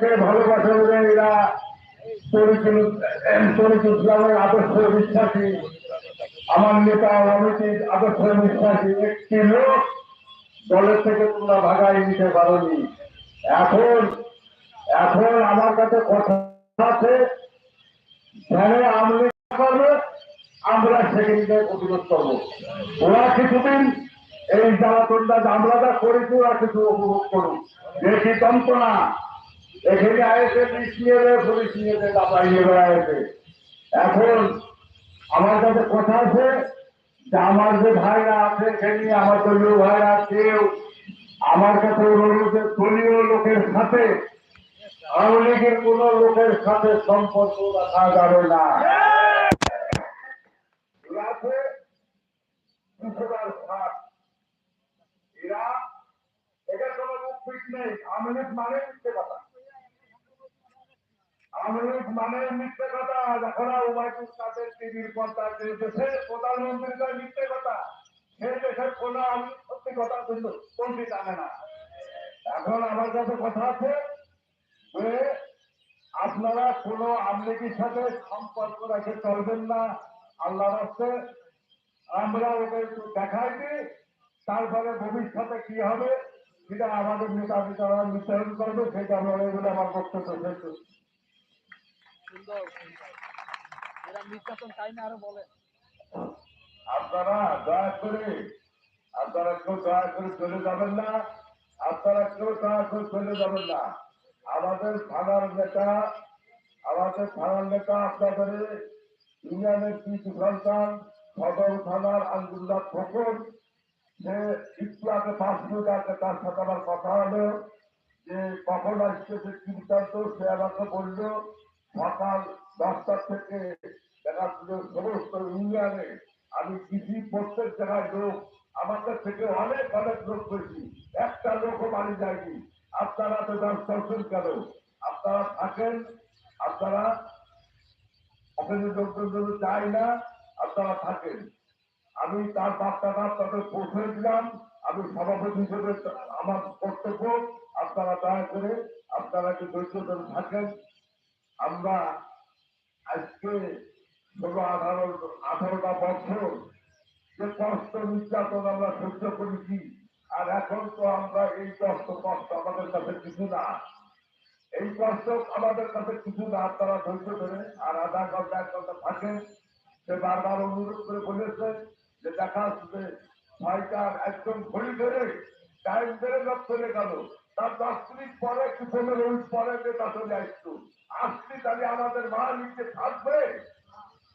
দেশকে ভালোবাসে এরা তরিকুল ইসলামের আদর্শ বিশ্বাসী আমার নেতা অমিতির আদর্শ বিশ্বাসী একটি লোক দলের থেকে তোমরা ভাগাই নিতে পারোনি এখন এখন আমার কাছে কথা আছে আমরা সেখানে প্রতিরোধ করব ওরা কিছুদিন এই জ্বালাতনটা আমরা যা করেছি ওরা কিছু উপভোগ করুক বেশি যন্ত্রণা এখানে আয়েছে দেয় পুলিশ নিয়ে দেয় দাবাইয়ে বেড়াইছে এখন আমার কাছে কথা আছে যে আমার যে ভাইরা আছে সেখানে আমার দলীয় ভাইরা কেউ আমার কাছে অনুরোধ দলীয় লোকের সাথে, আওয়ামী লীগের কোন লোকের সাথে সম্পর্ক রাখা যাবে না। এরা এটা কোনো মুখ ফিট নেই। লীগ মানে মিথ্যে কথা। আওয়ামী মানে মিথ্যে কথা। যখন উমায়ুল কাদের টিভির প্রধানমন্ত্রী কয় মিথ্যে কথা। সেই দেশের কোন আমি সত্যি কথা কিন্তু কোনটি জানে না। এখন আমার কাছে কথা আছে যে, আপনারা কোনো আমলিগির সাথে সম্পর্ক রেখে চলবেন না। আল্লাহ রাস্তে আমরা একটু দেখাই দিই। তারপরে ভবিষ্যতে কি হবে, সেটা আমাদের নেতা নেতারা নির্ধারণ করবে। সেটা আমরা বলে আমার বক্তব্য শেষ। সুন্দর। এরা নির্যাতন চাই না আরও বলে? আপনারা দয়া করে, আপনারা কেউ দয়া করে চলে যাবেন না, আপনারা কেউ দয়া করে চলে যাবেন না। আমাদের থানার নেতা, আমাদের থানার নেতা আপনাদের ইউনিয়নের কিছু সন্তান সদর থানার আন্দুল্লাহ ফকর সে একটু আগে পাঁচ মিনিট আগে তার সাথে আমার কথা হলো, যে কখন আসছে সে চিন্তান্ত সে আমাকে বলল। সকাল দশটা থেকে দেখা সমস্ত ইউনিয়নে আমি কৃষি প্রত্যেক জায়গায় লোক আমাদের থেকে অনেক অনেক লোক পেয়েছি। একটা লোকও বাড়ি যায়নি। আপনারা তো দশ দর্শন কেন? আপনারা থাকেন? আপনারা ওখানে লোকজন যদি চাই না? আপনারা থাকেন। আমি তার বার্তাটা তাদের পৌঁছে দিলাম। আমি সভাপতি হিসেবে আমার কর্তব্য আপনারা দয়া করে, আপনারা ধৈর্য ধরে থাকেন। আমরা আজকে ষোলো, আঠারো, আঠারোটা বছর যে কষ্ট নির্যাতন আমরা সহ্য করেছি, আর এখন তো আমরা এই কষ্ট কষ্ট আমাদের কাছে কিছু না। এই কষ্ট আমাদের কাছে কিছু না, তারা ধৈর্য ধরে, আর আধা ঘণ্টা, এক ঘণ্টা থাকেন সে বারবার অনুরোধ করে বলেছে যে দেখা আসবে ছয়টার একদম ঘড়ি ধরে টাইম ধরে লোক চলে গেল তার দশ মিনিট পরে কি পনেরো মিনিট পরে নেতা চলে আসতো আসলি তাহলে আমাদের মা নিচে থাকবে?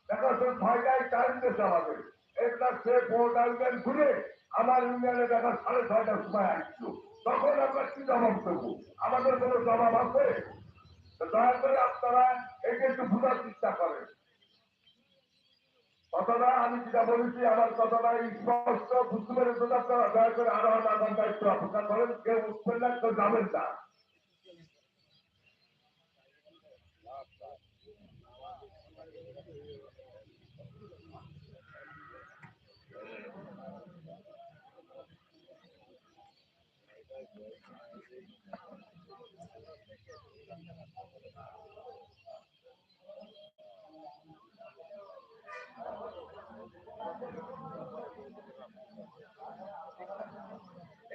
দেখা ছয়টায় দিতে হবে। এটা সে পনেরোটা ইউনিয়ন ঘুরে আমার ইউনিয়নে দেখা সাড়ে ছয়টার সময় আসতো তখন আমরা কি জবাব দেবো? আমাদের কোনো জবাব আছে? দয়া করে আপনারা একে একটু বোঝার চেষ্টা করেন। কথাটা আমি যেটা বলেছি, আমার কথাটা স্পষ্ট বুঝতে পেরেছেন আপনারা, দয়া করে আরও ঘণ্টা একটু অপেক্ষা করেন, কেউ উঠবেন না, কেউ যাবেন না।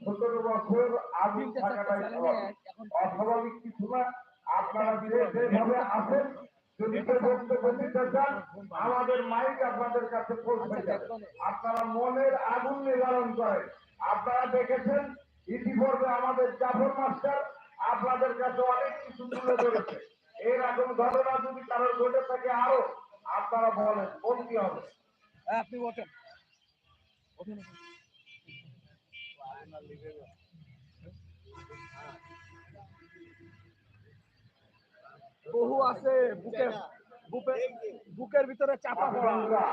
সতেরো বছর আমাদের মাইক আপনাদের কাছে পৌঁছে যাবে আপনারা মনের আগুন নিবারণ করেন আপনারা দেখেছেন ইতিপূর্বে আমাদের জাফর মাস্টার আপনাদের কাছে অনেক কিছু তুলে ধরেছে এরকম ঘটনা যদি কারোর ঘটে থাকে আরও আপনারা বলেন বলতে হবে? হ্যাঁ, আপনি ওঠেন বহু আছে বুকে বুকে বুকের ভিতরে চাপা পড়া।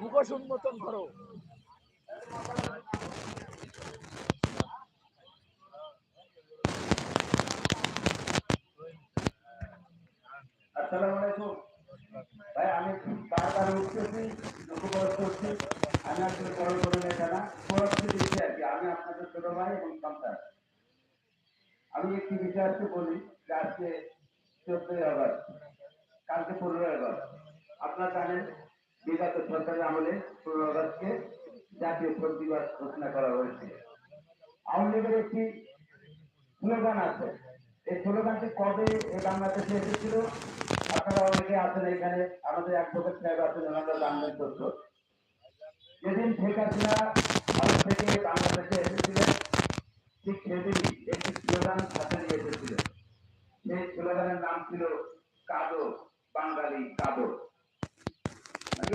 মুখোশ উন্মোচন করো। আসসালামু আলাইকুম ভাই, আমি বারবার উঠতেছি দুপুর করছি। আমি আসলে বড় নেতা না দিচ্ছি আর কি। আমি আপনাদের ছোট ভাই এবং সন্তান। আমি একটি বিষয় বলি, যে আজকে চোদ্দই আগস্ট, কালকে পনেরোই আগস্ট। আপনারা জানেন, বিগত সরকারের আমলে পনেরো আগস্টকে জাতীয় শোক দিবস ঘোষণা করা হয়েছিল আওয়ামী লীগের একটি স্লোগান আছে এই স্লোগানটি কবে বাংলাদেশে এসেছিল? আপনারা অনেকে আছেন এখানে, আমাদের অ্যাডভোকেট সাহেব আছেন, ওনারা জানবেন তথ্য। যেদিন শেখ হাসিনা ভারত থেকে বাংলাদেশে এসেছিলেন, ঠিক সেদিনই একটি স্লোগান হাতে নিয়ে এসেছিল। সেই স্লোগানের নাম ছিল, কাদো, বাঙালি কাদো।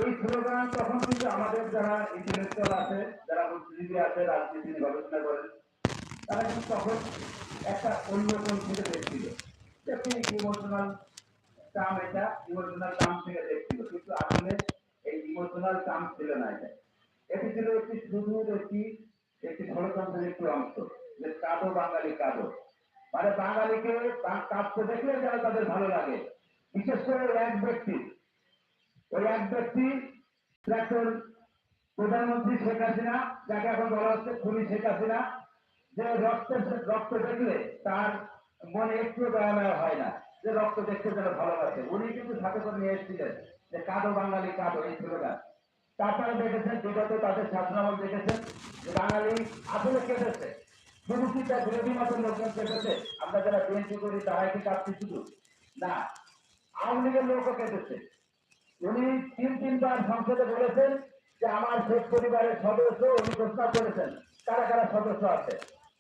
এই স্লোগান তখন কিন্তু আমাদের যারা ইন্টেলেকচুয়াল আছে, যারা বুদ্ধিজীবী আছে রাজনীতি গবেষণা করেন তারা কিন্তু তখন একটা অন্য থেকে দেখছিল। একটি ইমোশনাল টার্ম এটা ইমোশনাল টার্ম থেকে দেখছিল, কিন্তু আসলে এই ইমোশনাল টার্ম ছিল না এটা। এটি ছিল একটি সুদূর একটি একটি ষড়যন্ত্রের একটি অংশ, যে কাদো বাঙালি কাদো। মানে বাঙালিকে কাঁদতে দেখলে যারা তাদের ভালো লাগে। বিশেষ করে এক ব্যক্তি। ওই এক ব্যক্তি প্রাক্তন প্রধানমন্ত্রী শেখ হাসিনা, যাকে এখন বলা হচ্ছে খুনি শেখ হাসিনা যে রক্ত রক্ত দেখলে তার মনে একটু দয়াময় হয় না, যে রক্ত দেখতে যেন ভালোবাসে। উনি কিন্তু সাথে করে নিয়ে এসেছিলেন, যে কাদো বাঙালি কাদো, এই স্লোগান তারপরে দেখেছেন, বিগত তাদের শাসনামল দেখেছেন, যে বাঙালি আসলে কেটেছে শুধু কি তার বিরোধী মতের লোকজন কেটেছে আমরা যারা বিএনপি করি, তারাই কি কাটছি শুধু? না, আওয়ামী লীগের লোকও কেটেছে উনি তিন তিনবার সংসদে বলেছেন যে আমার শেখ পরিবারের সদস্য, উনি ঘোষণা করেছেন, কারা কারা সদস্য আছে?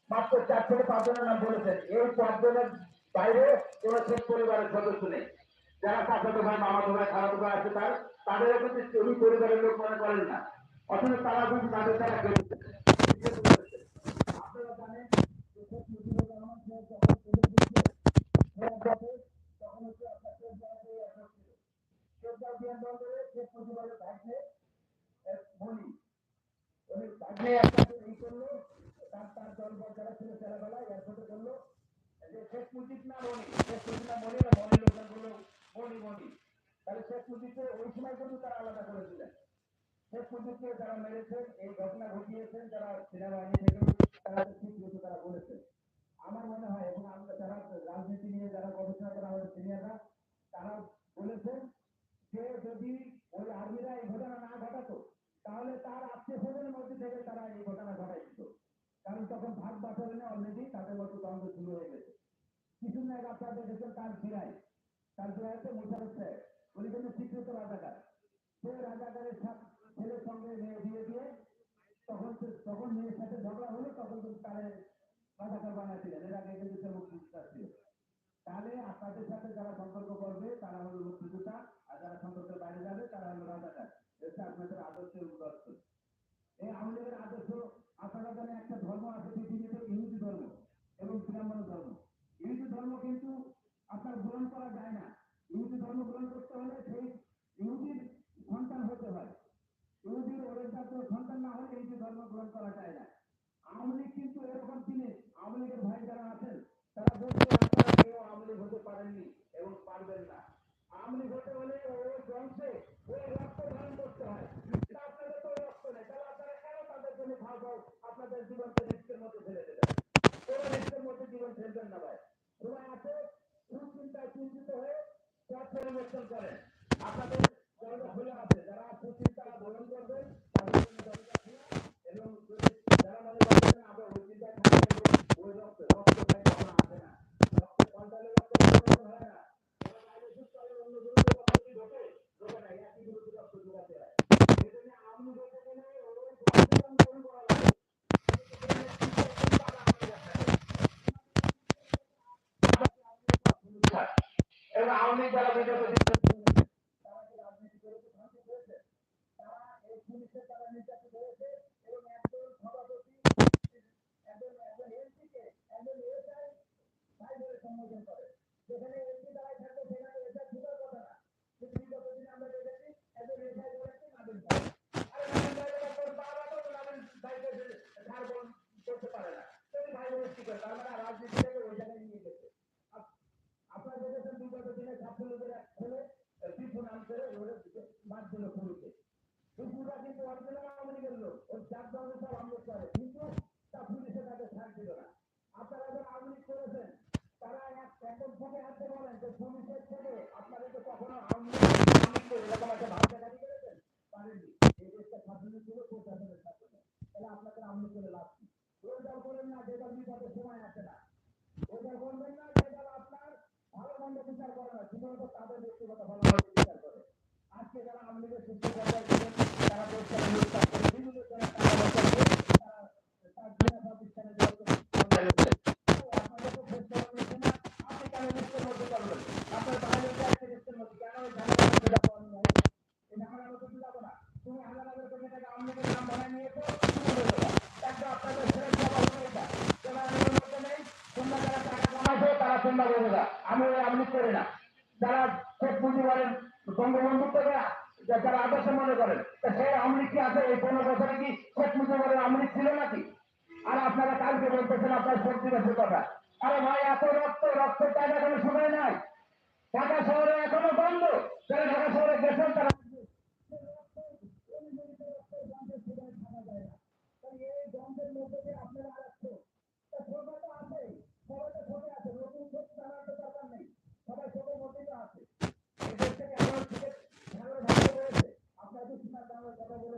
মাত্র চার থেকে পাঁচ জনের নাম বলেছেন। এই পাঁচজনের বাইরে কোন শেখ পরিবারের সদস্য নেই। যারা চাচাতো ভাই, মামাতো ভাই, খালাতো ভাই আছে তার, তাদেরও কিন্তু পরিবারের লোক মনে করেন না। অথচ তারা কিন্তু তাদের দ্বারা কেটেছে আপনারা জানেন যে শেখ মুজিবুর রহমান সাহেব যখন তুলে দিচ্ছে তখন হচ্ছে আপনার শেখ জাহাঙ্গীর আসর ছিল শেখদার বিমানবন্দরে শেখ মুজিবুরের ভাগ্নে এক মনি উনি ভাগ্নে একটা ই করল তার তার দলবল যারা ছিল ছেলেবেলা এয়ারপোর্টে করল যে শেখ মুজিব না মনি শেখ মুজিব না মনি না মনি লোকজন বলল মনি মনি তাহলে শেখ মুজিবকে ওই সময় কিন্তু তারা আলাদা করেছিলেন। শেখ মুজিবকে যারা মেরেছেন, এই ঘটনা ঘটিয়েছেন, যারা সেনাবাহিনী থেকে তারা তো ঠিক মতো তারা বলেছেন। আমার মনে হয় এবং আমরা যারা রাজনীতি নিয়ে যারা গবেষণা করা আমাদের সিনিয়ররা তারা বলেছেন যে যদি ওই আর্মিরা এই ঘটনা না ঘটাতো, তাহলে তার আত্মীয় স্বজনের মধ্যে থেকে তারা এই ঘটনা ঘটাই দিত। কারণ তখন ভাগ বাটনে অলরেডি তাদের মধ্যে দ্বন্দ্ব শুরু হয়ে গেছে। কিছুদিন আগে আপনারা দেখেছেন তার ফিরাই তার ফিরাইতে মোশারফ সাহেব উনি কিন্তু স্বীকৃত রাজাকার। আদর্শের এই লীগের আদর্শ, আপনারা জানেন একটা ধর্ম আছে পৃথিবীতে ইহুদি ধর্ম এবং ধর্ম। ইহুদি ধর্ম কিন্তু আপনার গ্রহণ করা যায় না। ইহুদি ধর্ম গ্রহণ করতে হলে সেই ইহুদির সন্তান হতে হয় ইহুদির ওরেন্টার সন্তান না হলে ইহুদি ধর্ম গ্রহণ করা যায় না। আওয়ামী লীগ কিন্তু এরকম দিনে আওয়ামী লীগের ভাই যারা আছেন, তারা বলছে আপনারা কেউ আওয়ামী হতে পারেননি এবং পারবেন না। আওয়ামী লীগ হতে হলে ওই বংশে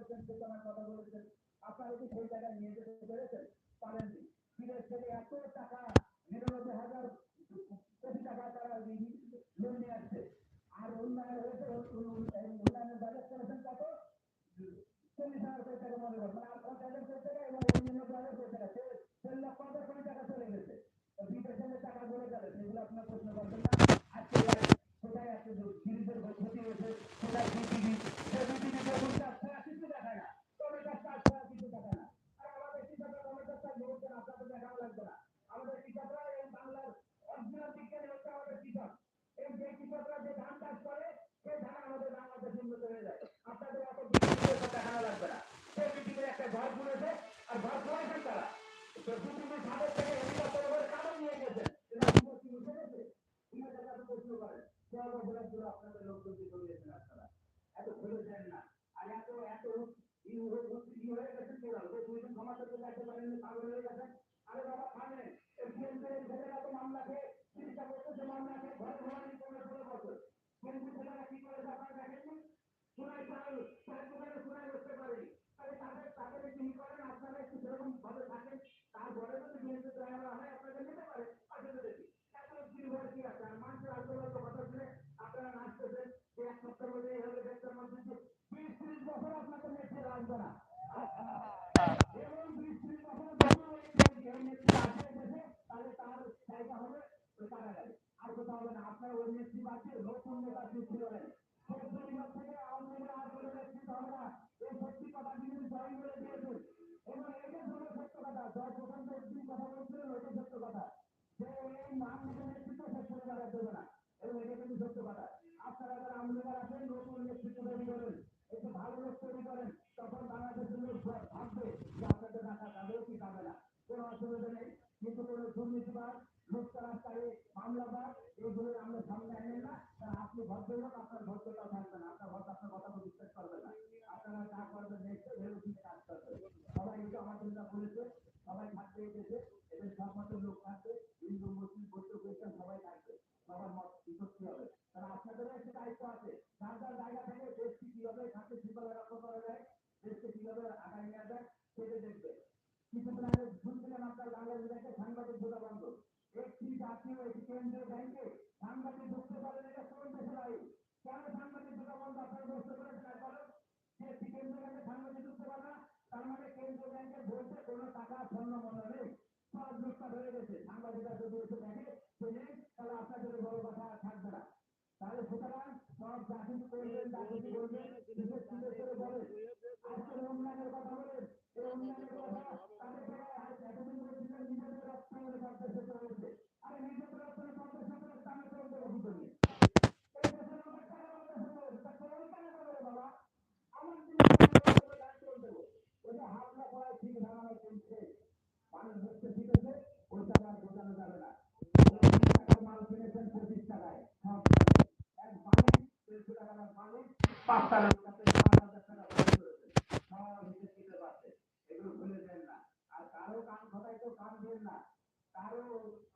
বলেছেন চেতনার কথা বলেছেন আপনারা কি সেই জায়গায় নিয়ে যেতে পেরেছেন? পারেননি। বিদেশ থেকে এত টাকা কিন্তু করতে পারে তাদের তাদের একটু ই করেন আপনারা একটু সেরকম ভাবে আর আপনারা এক সপ্তাহ মধ্যে এই হবে দেড়টার মধ্যে বিশ ত্রিশ বছর না এবং বিশ ত্রিশ তাহলে তার জায়গা হবে আর কোথাও হবে না, আপনার ওই নেত্রী বাঁচিয়ে তার যুক্তি করেন শেখ পরিবার থেকে আওয়ামী লীগের আন্দোলনের হবে না আপনারা যা করবেন একটা দায়িত্ব আছে। যার যার জায়গা থেকে দেশকে কীভাবে খাদ্য শৃঙ্খলা রক্ষা করা দেখবে। কিছুদিন আগে শুনছিলেন আপনার বাংলাদেশের সাংবাদিক বোঝা বন্ধ। একটি জাতীয় একটি কেন্দ্রীয় টাকা স্বর্ণ মনে নেই সব লোকটা হয়ে গেছে। সাংবাদিকরা যদি এসে দেখে পেলে তাহলে আপনার জন্য বড় কথা থাকবে না। তাহলে সুতরাং সব জাতি করবেন জাতি করবেন বিশেষ বিশেষ করে বলেন। আজকে রমজানের কথা বলেন। তাহলে তো অভিযোগ নেই। আমার দিনে হাত করা, ঠিক ধারণা মানুষ বুঝতে শিখেছে ওই টাকা আর যাবে না। মাল কিনেছেন পঁচিশ টাকায়। এক মালিক পাঁচটা লোক তাতে পাঁচ হাজার টাকা খরচ করেছে সব হিসেব দিতে পারছে এগুলো ভুলে দেন না আর কারও কান খটাই তো কান দেন না কারও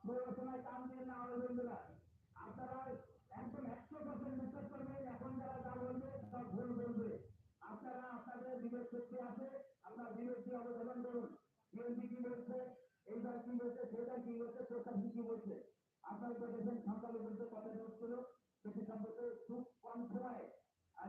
প্ররোচনায় কান দেন না আমাদের বন্ধুরা আপনারা একদম একশো পার্সেন্ট বিশ্বাস করবেন এখন যারা যা বলবে সব ভুল বলবে আপনারা আপনাদের বিবেক শক্তি আছে আপনার বিবেক দিয়ে অবদান করুন বিএনপি কি বলছে এইবার কি বলছে সেটা কি বলছে প্রশাসন কি বলছে আপনারা তো দেখবেন সংখ্যালঘুদের কথা হচ্ছিল সেটি সম্পর্কে খুব কম সময়ে আর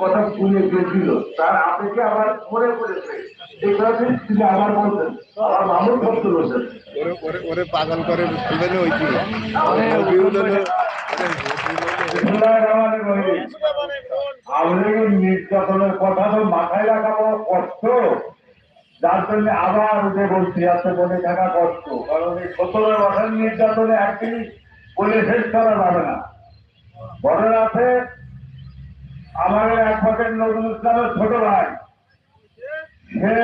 কথা শুনে গেছিল। তার আবেগে আবার মনে পড়েছে? এই কথাটি তিনি আবার বলছেন আমার মামুন ভক্ত বলছেন ওরে ওরে ওরে পাগল করে ফেলে ওই কি? আমাদের নির্যাতনের কথা তো মাথায় লাগাবো কষ্ট। যার জন্য আবার উঠে বলছি আছে বলে থাকা কষ্ট। কারণ এই সতেরো বছর নির্যাতনে একদিন বলে শেষ করা যাবে না। বড় আছে আমাদের একমাত্র নজরুল ইসলামের ছোট ভাই। সে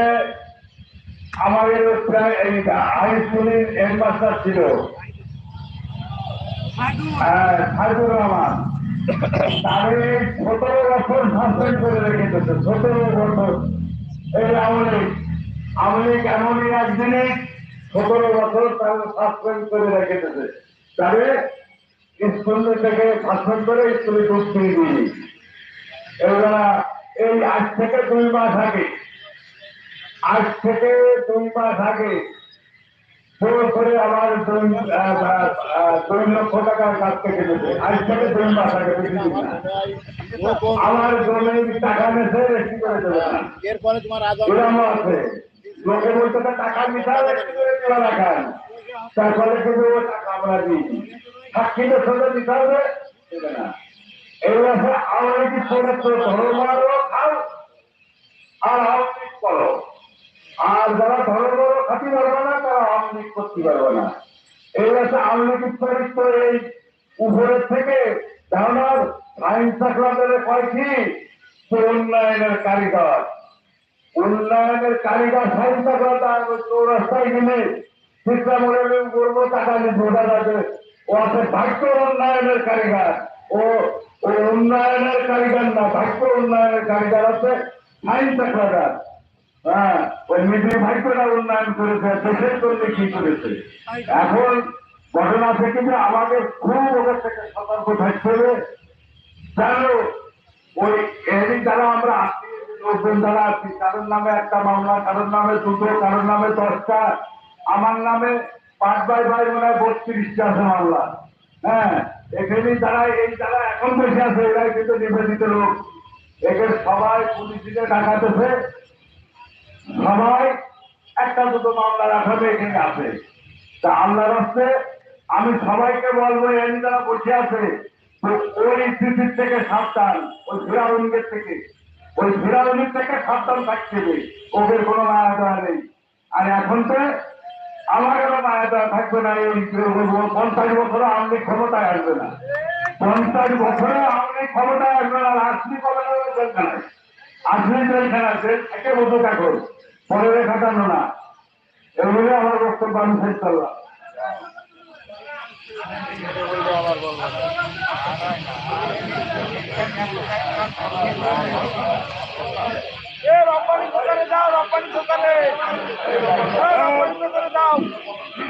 আমাদের প্রায় হাই স্কুলের হেডমাস্টার ছিল। হ্যাঁ রহমান। এমনই বছর করে রেখেছে। থেকে শাসন করে স্কুলে ঢুকতে দিই এবার এই আজ থেকে দুই মাস আগে আজ থেকে দুই মাস আগে জোর করে আমার দুই লক্ষ টাকার কাছ থেকে নেবে আজ থেকে দুই মাস আগে আমার জমির টাকা নেছে রেখি করে দেবে এরপরে তোমার আছে। লোকে বলতে তো টাকা মিশাল রেখি করে তোলা রাখান তারপরে কিন্তু টাকা আমরা দিই সাক্ষীদের সঙ্গে দিতে হবে দেবে না। আছে আওয়ামী লীগ করে তো ধর্ম খাও? আর আওয়ামী লীগ করো। আর যারা ধর্ম খাতি পারবে না, তারা আওয়ামী করতে পারবে না। আছে আওয়ামী লীগ চরিত্র এই উপরের থেকে ধারণার আইন চাকলাদের কয়েছি সে উন্নয়নের কারিগর। উন্নয়নের কারিগর সাইন চাকলাদার চৌরাস্তায় গেলে মনে করব টাকা নিয়ে বোঝা যাবে ও আছে ভাগ্য উন্নয়নের কারিগর। ও ও উন্নয়নের কারিগর না, ভাগ্য উন্নয়নের কারিগর আছে সাইন চাকলাদার হ্যাঁ ওই মিডিল ভাগ্যটা উন্নয়ন করেছে, দেশের জন্য কি করেছে। এখন ঘটনা থেকে যে আমাদের খুব ওদের থেকে সতর্ক থাকতে হবে। কেন ওই এদিক দ্বারা আমরা লোকজন যারা আছি, কারোর নামে একটা মামলা, কারোর নামে দুটো, কারোর নামে দশটা। আমার নামে পাঁচ বাই বাই মনে হয় বত্রিশটা আছে মামলা। হ্যাঁ এখানে যারা, এই যারা এখন বসে আছে, এরাই কিন্তু নিবেদিত লোক। একে সবাই পুলিশে ডাকাতেছে সবাই একটা দুটো মামলার আসামে এখানে আছে। তা আল্লাহর হস্তে আমি সবাইকে বলব এই যারা বসে আছে ওই স্থিতির থেকে সাবধান, ওই ফিরাউনদের থেকে। ওই ফিরাউনের থেকে সাবধান থাকতে হবে। ওদের কোনো মায়া দেওয়া নেই। আর এখন তো আমাদেরও মায়া দেওয়া থাকবে না, এই পঞ্চাশ বছরে আমলি ক্ষমতায় আসবে না। পঞ্চাশ বছরে আমলি ক্ষমতায় আসবে না আসলি দরকার নাই আসলে জেলখানা জেল থেকে বসে থাকুন, পরে খাটানো না। এগুলো আমার বক্তব্য, আমি শেষ করলাম। আমার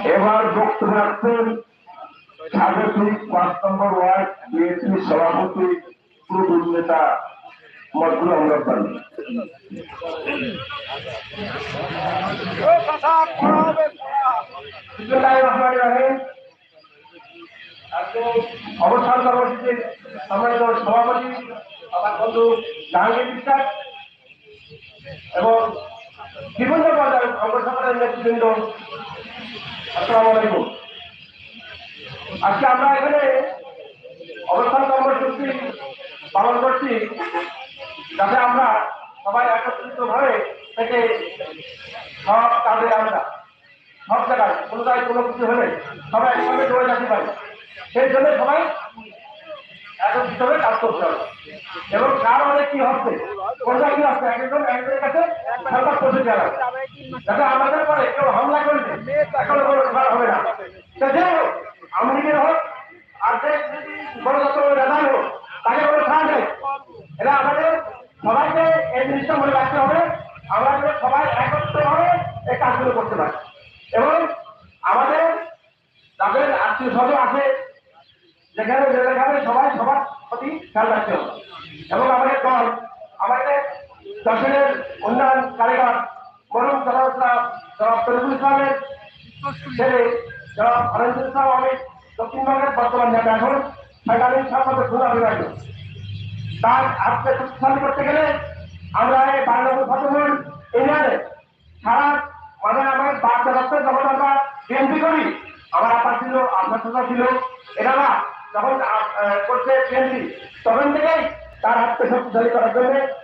এবার বক্তব্য রাখছেন সাবেক পাঁচ নম্বর ওয়ার্ড বিএনপি সভাপতি প্রবীণ নেতা মজুর রব্বানি অবস্থান সভাপতি আমার বন্ধু জাহাঙ্গীর বিশ্বাস এবং বিভিন্ন পর্যায়ের অঙ্গ সংগঠনের নেতৃবৃন্দ আসসালামু আলাইকুম আজকে আমরা এখানে অবস্থান কর্মসূচি পালন করছি, যাতে আমরা সবাই একত্রিত ভাবে থেকে সব কাজে আমরা সব জায়গায় কোনো জায়গায় কোনো কিছু হলে সবাই একভাবে দৌড়ে যেতে পারি। সেই জন্য সবাই একত্রিত হয়ে কাজ করতে হবে। এবং কার অনেক কি হচ্ছে? কোনটা কি হচ্ছে? একজন একজনের কাছে সরকার পৌঁছে দেওয়া যাতে আমাদের পরে কেউ হামলা করলে এখন কোনো ব্যাপার হবে না। যে হোক, আমেরিকার হোক, আর যে যত নেতাই হোক, তাকে কোনো ছাড় নেই। এটা আমাদের সবাইকে এই জিনিসটা মনে রাখতে হবে। আমরা সবাই একত্রিত ভাবে এই কাজগুলো করতে পারি। এবং আমাদের যাদের আত্মীয় স্বজন আছে যেখানে যেখানে সবাই সবার প্রতি খেয়াল রাখতে হবে। এবং আমাদের দল, আমাদের দর্শনের উন্নয়ন কারিগর মরুম জনতা জনাব তরিকুল ইসলামের ছেলে জনাব আনন্দ ইসলাম আমি দক্ষিণবঙ্গের বর্তমান নেতা। এখন সাংবাদিক সম্পর্কে খুলনা বিভাগীয় তার শক্তিশালী করতে গেলে আমরা Sai para